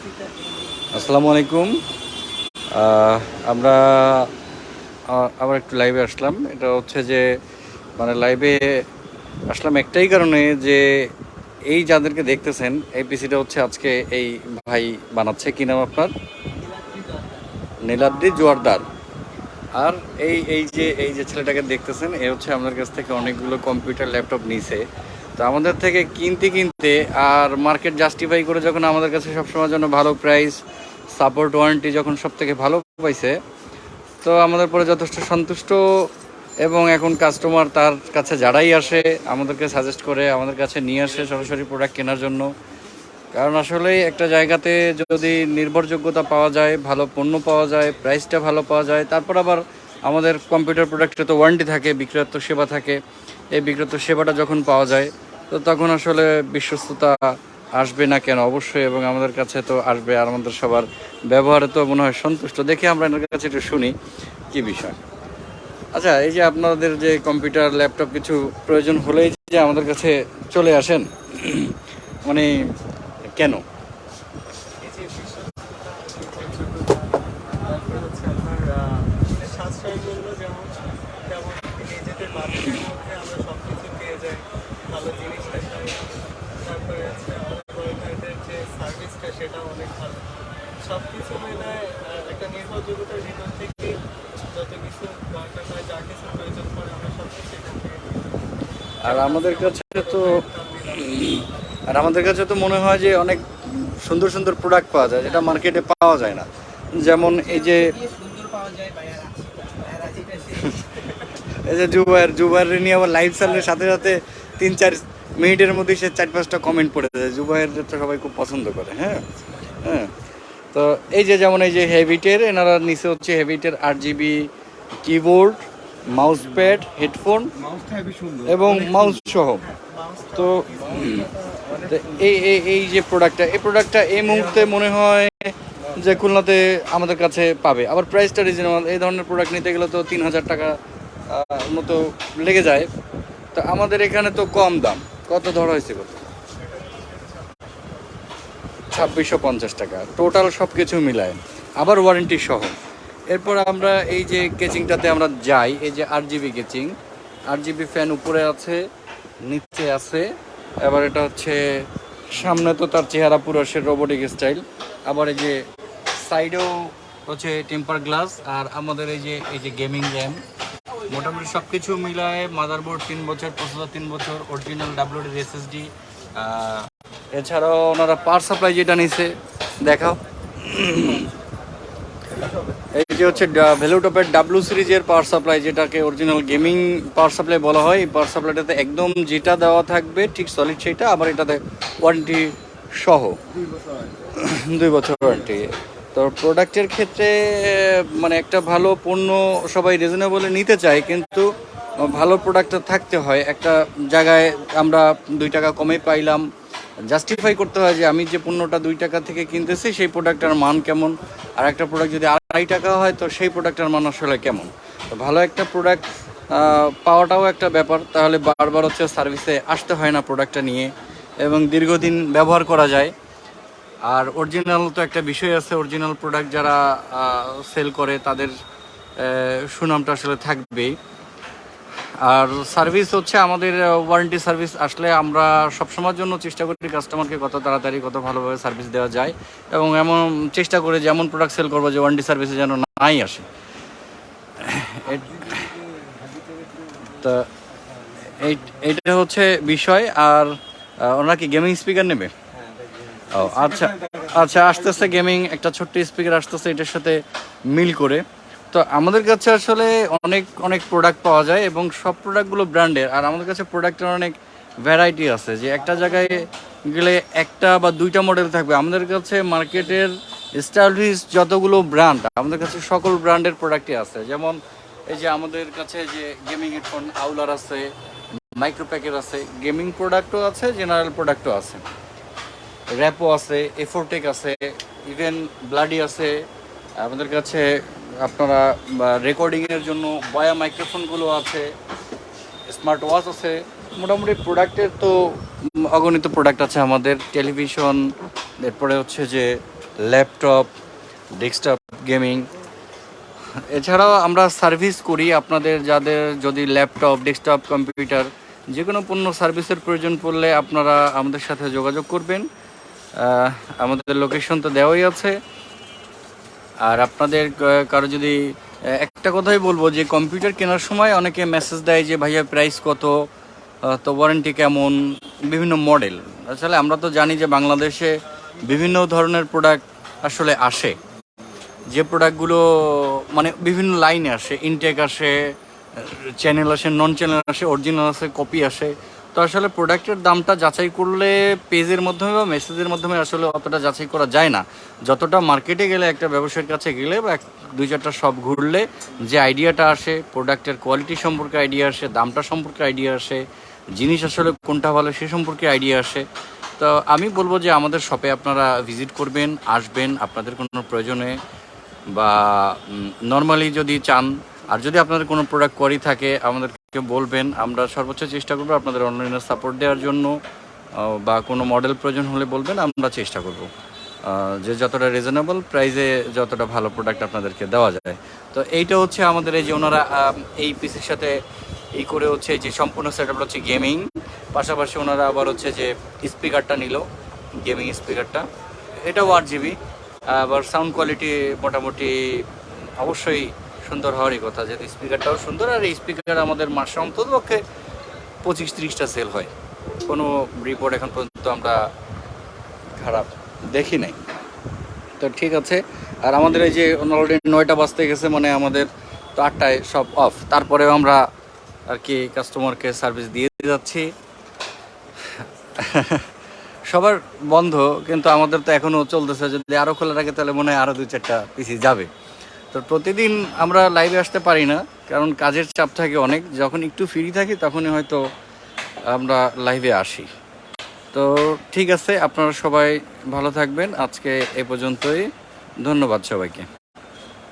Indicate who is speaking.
Speaker 1: আসসালামু আলাইকুম। আমরা আবার একটু লাইভে আসলাম। এটা হচ্ছে যে মানে লাইভে আসলাম একটাই কারণে যে, এই যাদেরকে দেখতেছেন এই পিসিটা হচ্ছে আজকে এই ভাই বানাচ্ছে। কি নাম আপনার? নীলাদ্রি জোয়ারদার। আর এই এই যে এই যে ছেলেটাকে দেখতেছেন, এ হচ্ছে আমাদের কাছ থেকে অনেকগুলো কম্পিউটার ল্যাপটপ নিছে। তো আমাদের থেকে কিনতে কিনতে আর মার্কেট জাস্টিফাই করে যখন আমাদের কাছে সবসময় জন্য ভালো প্রাইস সাপোর্ট ওয়ারেন্টি যখন সব থেকে ভালো পাইছে, তো আমাদের পরে যথেষ্ট সন্তুষ্ট এবং এখন কাস্টমার তার কাছে যারাই আসে, আমাদেরকে সাজেস্ট করে, আমাদের কাছে নিয়ে আসে সরাসরি প্রোডাক্ট কেনার জন্য। কারণ আসলে একটা জায়গাতে যদি নির্ভরযোগ্যতা পাওয়া যায়, ভালো পণ্য পাওয়া যায় প্রাইসটা ভালো পাওয়া যায়, তারপর আবার আমাদের কম্পিউটার প্রোডাক্টে তো ওয়ারেন্টি থাকে বিক্রয়ত্ব সেবা থাকে। এই বিক্রয়ত্ব সেবাটা যখন পাওয়া যায় তো তখন আসলে বিশ্বস্ততা আসবে না কেন? অবশ্যই, এবং আমাদের কাছে তো আসবে আর আমাদের সবার ব্যবহারে তো মনে হয় সন্তুষ্ট। দেখে আমরা এনার কাছে একটু শুনি, কি বিষয়? আচ্ছা এই যে আপনাদের যে কম্পিউটার, ল্যাপটপ কিছু প্রয়োজন হলেই যে আমাদের কাছে চলে আসেন মানে কেন?
Speaker 2: যেমন তেমন নিজেদের আমরা সব কিছু পেয়ে যাই ভালো জিনিসটা তারপরে হচ্ছে আমাদের যে সার্ভিসটা সেটাও অনেক ভালো। সব কিছু মিলায় একটা নির্ভরযোগ্যতার ভিতর থেকে যত কিছু দরকার হয় যা কিছু প্রয়োজন পড়ে আমরা সব কিছু থেকে
Speaker 1: আর আমাদের কাছে তো আর আমাদের কাছে তো মনে হয় যে অনেক সুন্দর সুন্দর প্রোডাক্ট পাওয়া যায় যেটা মার্কেটে পাওয়া যায় না। যেমন এই যে এই যে জুবাইর জুবাইর নিয়ে আবার লাইভ সাথে সাথে তিন চার মিনিটের মধ্যে সে চার পাঁচটা কমেন্ট পড়ে দেয় জুবাইর তো সবাই খুব পছন্দ করে হ্যাঁ? হ্যাঁ? তো এই যে যেমন এই যে হেভিটের এনারা নিচে হচ্ছে হেভিটের আট GB keyboard mouse pad headphone এবং মাউস সহ। তো এই এই এই যে প্রোডাক্টটা এই প্রোডাক্টটা এই মুহূর্তে মনে হয় যে খুলনাতে আমাদের কাছে পাবে। আবার প্রাইসটা রিজনেবল এই ধরনের প্রোডাক্ট নিতে গেলে তো তিন হাজার টাকা মতো লেগে যায়। তো আমাদের এখানে তো কম দাম। কত ধরা হয়েছে কত? ছাব্বিশশো পঞ্চাশ টাকা। টোটাল সব কিছু মিলায়। আবার ওয়ারেন্টি সহ। এরপর আমরা এই যে কেচিংটাতে আমরা যাই, এই যে আট জিবি কেচিং আট জিবি ফ্যান উপরে আছে, নিচে আছে। এবার এটা হচ্ছে সামনে তো তার চেহারা পুরো সে রোবোটিক স্টাইল আবার এই যে সাইডেও হচ্ছে টেম্পার গ্লাস আর আমাদের এই যে এই যে গেমিং র্যাম মোটামুটি সব কিছু মিলায় মাদারবোর্ড তিন বছর প্রসেসর তিন বছর অরিজিনাল ডাব্লিউডি এসএসডি এছাড়াও ওনারা পাওয়ার সাপ্লাই যেটা নিছে, দেখাও। এই যে হচ্ছে ভ্যালুটপের ডাব্লু সিরিজের পাওয়ার সাপ্লাই যেটাকে অরিজিনাল গেমিং পাওয়ার সাপ্লাই বলা হয়, এই পাওয়ার সাপ্লাইটাতে একদম যেটা দেওয়া থাকবে, ঠিক সলিড সেটা আবার এটাতে ওয়ারেন্টি সহ। দুই বছর ওয়ারেন্টি তো প্রোডাক্টের ক্ষেত্রে মানে একটা ভালো পণ্য সবাই রিজনেবলে নিতে চায়, কিন্তু ভালো প্রোডাক্টটা থাকতে হয়। একটা জায়গায় আমরা দুই টাকা কমে পাইলাম। জাস্টিফাই করতে হয় যে আমি যে পণ্যটা দুই টাকা থেকে কিনতেছি, সেই প্রোডাক্টটার মান কেমন? আর একটা প্রোডাক্ট যদি আড়াই টাকা হয়, তো সেই প্রোডাক্টের মান আসলে কেমন? তো ভালো একটা প্রোডাক্ট পাওয়াটাও একটা ব্যাপার। তাহলে বারবার হচ্ছে সার্ভিসে আসতে হয় না প্রোডাক্টটা নিয়ে। এবং দীর্ঘদিন ব্যবহার করা যায়। আর অরিজিনাল তো একটা বিষয় আছে অরিজিনাল প্রোডাক্ট যারা সেল করে তাদের সুনামটা আসলে থাকবেই। আর সার্ভিস হচ্ছে আমাদের ওয়ারেন্টি সার্ভিস আসলে আমরা সবসময়ের জন্য চেষ্টা করি কাস্টমারকে কত তাড়াতাড়ি কত ভালোভাবে সার্ভিস দেওয়া যায় এবং এমন চেষ্টা করে যেমন প্রোডাক্ট সেল করব যে ওয়ারেন্টি সার্ভিসে যেন নাই আসে। তা এই- এইটা হচ্ছে বিষয়। আর ওনারা কি গেমিং স্পিকার নেবে? ও আচ্ছা আচ্ছা আসতেছে গেমিং একটা ছোট্ট স্পিকার আসতেছে এটার সাথে মিল করে। তো আমাদের কাছে আসলে অনেক অনেক প্রোডাক্ট পাওয়া যায় এবং সব প্রোডাক্টগুলো ব্র্যান্ডের আর আমাদের কাছে প্রোডাক্টের অনেক ভ্যারাইটি আছে। যে একটা জায়গায় গেলে একটা বা দুইটা মডেল থাকবে। আমাদের কাছে মার্কেটের স্টাইলিশ যতগুলো ব্র্যান্ড আমাদের কাছে সকল ব্র্যান্ডের প্রোডাক্টই আছে। যেমন এই যে আমাদের কাছে যে গেমিং হেডফোন আউলার আছে মাইক্রোপ্যাকের আছে গেমিং প্রোডাক্টও আছে জেনারেল প্রোডাক্টও আছে। র্যাপও আছে এফোরটেক আছে ইভেন ব্লাডি আছে। আমাদের কাছে আপনারা রেকর্ডিংয়ের জন্য বয়া মাইক্রোফোনগুলো আছে স্মার্ট ওয়াচ আছে। মোটামুটি প্রোডাক্টের তো অগণিত প্রোডাক্ট আছে আমাদের। টেলিভিশন এরপরে হচ্ছে যে ল্যাপটপ ডেস্কটপ গেমিং এছাড়াও আমরা সার্ভিস করি আপনাদের, যাদের যদি ল্যাপটপ ডেস্কটপ কম্পিউটার যে কোনো পণ্য সার্ভিসের প্রয়োজন পড়লে আপনারা আমাদের সাথে যোগাযোগ করবেন। আমাদের লোকেশন তো দেওয়াই আছে। আর আপনাদের কারও যদি একটা কথাই বলব যে কম্পিউটার কেনার সময় অনেকে মেসেজ দেয় যে, ভাইয়া প্রাইস কত? তো ওয়ারেন্টি কেমন? বিভিন্ন মডেল আসলে আমরা তো জানি যে বাংলাদেশে বিভিন্ন ধরনের প্রোডাক্ট আসলে আসে। যে প্রোডাক্টগুলো মানে বিভিন্ন লাইনে আসে। ইনটেক আসে চ্যানেল আসে নন চ্যানেল আসে অরিজিনাল আসে কপি আসে। তো আসলে প্রোডাক্টের দামটা যাচাই করলে পেজের মাধ্যমে বা মেসেজের মাধ্যমে আসলে অতটা যাচাই করা যায় না। যতটা মার্কেটে গেলে একটা ব্যবসায়ীর কাছে গেলে বা দুই চারটা শপ ঘুরলে যে আইডিয়াটা আসে প্রোডাক্টের কোয়ালিটি সম্পর্কে আইডিয়া আসে, দামটা সম্পর্কে আইডিয়া আসে, জিনিস আসলে কোনটা ভালো সে সম্পর্কে আইডিয়া আসে। তো আমি বলব যে আমাদের শপে আপনারা ভিজিট করবেন, আসবেন, আপনাদের কোনো প্রয়োজনে বা নর্মালি যদি চান আর যদি আপনাদের কোনো প্রোডাক্ট কোয়ারি থাকে, আমাদেরকে বলবেন। আমরা সর্বোচ্চ চেষ্টা করব আপনাদের অনলাইনে সাপোর্ট দেওয়ার জন্য বা কোনো মডেল প্রয়োজন হলে বলবেন, আমরা চেষ্টা করব। যে যতটা রিজনেবল প্রাইসে যতটা ভালো প্রোডাক্ট আপনাদেরকে দেওয়া যায়। তো এইটা হচ্ছে আমাদের এই যে ওনারা এই পিসের সাথে এই করে হচ্ছে যে সম্পূর্ণ সেট হচ্ছে গেমিং পাশাপাশি ওনারা আবার হচ্ছে যে স্পিকারটা নিল গেমিং স্পিকারটা এটাও আট জিবি আবার সাউন্ড কোয়ালিটি মোটামুটি অবশ্যই সুন্দর হওয়ারই কথা, যেহেতু স্পিকারটাও সুন্দর, আর এই স্পিকার আমাদের মাসে অন্তত পক্ষে পঁচিশ ত্রিশটা সেল হয়। কোনো রিপোর্ট এখন পর্যন্ত আমরা খারাপ দেখি নাই। তো ঠিক আছে, আর আমাদের এই যে অলরেডি নয়টা বাজতে গেছে মানে আমাদের তো আটটায় সব অফ তারপরেও আমরা আর কি কাস্টমারকে সার্ভিস দিয়ে যাচ্ছি। সবার বন্ধ, কিন্তু আমাদের তো এখনও চলতেছে, যদি আরও খোলা রাখে তাহলে মনে হয় আরও দু চারটা পিসি যাবে। তো প্রতিদিন আমরা লাইভে আসতে পারি না, কারণ কাজের চাপ থাকে অনেক। যখন একটু ফ্রি থাকি, তখনই হয়তো আমরা লাইভে আসি। তো ঠিক আছে, আপনারা সবাই ভালো থাকবেন। আজকে এ পর্যন্তই। ধন্যবাদ সবাইকে।